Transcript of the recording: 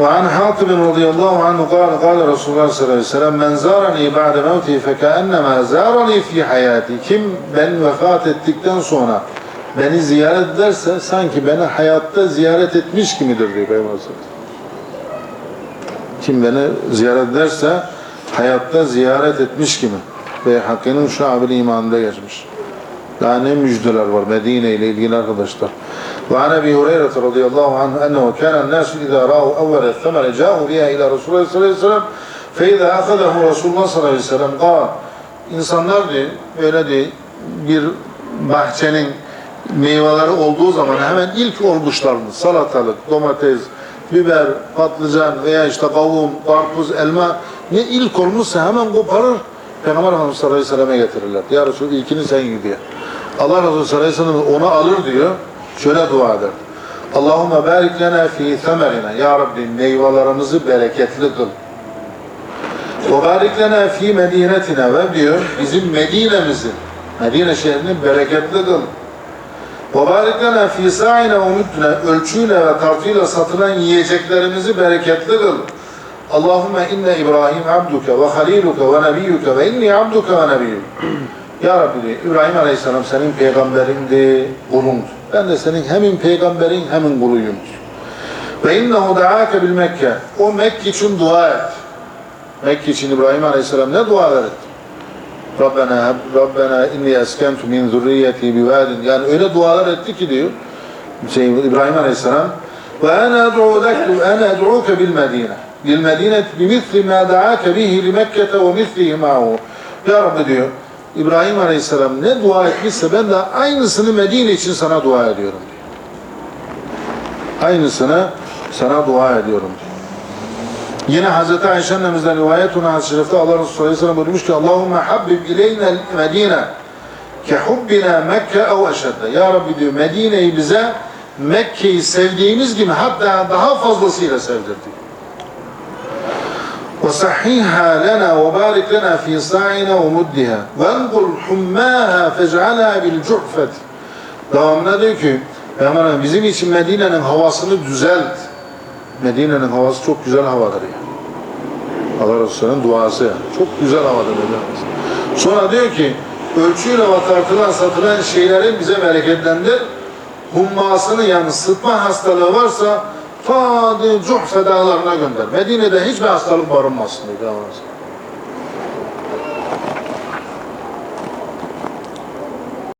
وعن حاطب رضي الله عنه قال قال رسول الله صلى الله عليه وسلم من زارني بعد موتي فكأنما زارني في حياتي kim ben vefat ettikten sonra beni ziyaret ederse sanki beni hayatta ziyaret etmiş gibidir diyor Peygamber Aleyhisselam. Kim beni ziyaret ederse hayatta ziyaret etmiş gibi. Ve Hakkı'nın şabil imanında geçmiş. Daha ne müjdeler var Medine ile ilgili arkadaşlar. Ve an Ebi Hureyre radıyallahu anh ennehu kânen nâsü idâ râhu evvel ethemene câhu biha ila Resulullah sallallahu aleyhi ve sellem fe idâ akadahu Resulullah sallallahu aleyhi ve sellem kâ İnsanlar diyor, böyle diyor, bir bahçenin meyveleri olduğu zaman hemen ilk olmuşlarını salatalık, domates, biber, patlıcan veya işte kavun, karpuz, elma ne ilk olmuşsa hemen koparır Peygamber Efendimiz sallallahu aleyhi ve selleme getirirler. Ya Resul ilkini sen gidiyor. Allah Resulü sallallahu ve sellem onu alır diyor. Şöyle dua eder. Allahümme barik lena fi semerina. Ya Rabbi meyvelerimizi bereketli kıl. Ve lena fi medinetina ve diyor bizim Medine'mizi, Medine şehrini bereketli kıl. Ve lena fi sa'ina ve müddüne ölçüyle ve tartıyla satılan yiyeceklerimizi bereketli kıl. Allahümme inne İbrahim abduke ve haliluke ve nebiyyuke ve inni abduke ve nebiyyuke. Ya Rabbi İbrahim Aleyhisselam senin peygamberindi, kulundu. Ben de senin hemin peygamberin hemin kuluyum. Ve innehu da'ake bil Mekke. O Mekke için dua et. Mekke için İbrahim Aleyhisselam ne dualar etti? Rabbena, Rabbena inni eskentu min zürriyeti bivadin. Yani öyle dualar etti ki diyor şey, İbrahim Aleyhisselam ve ana ed'uke ana ed'uke bil Medine. Bil Medine bimisli ma da'ake bihi li Mekke'te ve mislihi ma'hu. Ya Rabbi diyor İbrahim Aleyhisselam ne dua etmişse ben de aynısını Medine için sana dua ediyorum diyor. Aynısını sana dua ediyorum diyor. Yine Hazreti Ayşe annemizden rivayet ona hadis-i şerifte Allah Resulü sallallahu aleyhi ve sellem buyurmuş ki Allahümme habbib ileyna Medine ke Mekke ev eşedde. Ya Rabbi diyor Medine'yi bize Mekke'yi sevdiğimiz gibi hatta daha fazlasıyla sevdirdi. وصحيها لنا وبارك لنا في صاعنا ومدها وانقل حماها فاجعلها بالجحفة Devamında diyor ki Peygamber bizim için Medine'nin havasını düzelt. Medine'nin havası çok güzel havadır ya. Allah Resulü'nün duası yani. Çok güzel havadır dedi. Sonra diyor ki ölçüyle ve tartılan satılan şeylerin bize bereketlendir. Hummasını yani sıtma hastalığı varsa ta Cuhfe dağlarına gönder. Medine'de hiçbir hastalık barınmasın diye.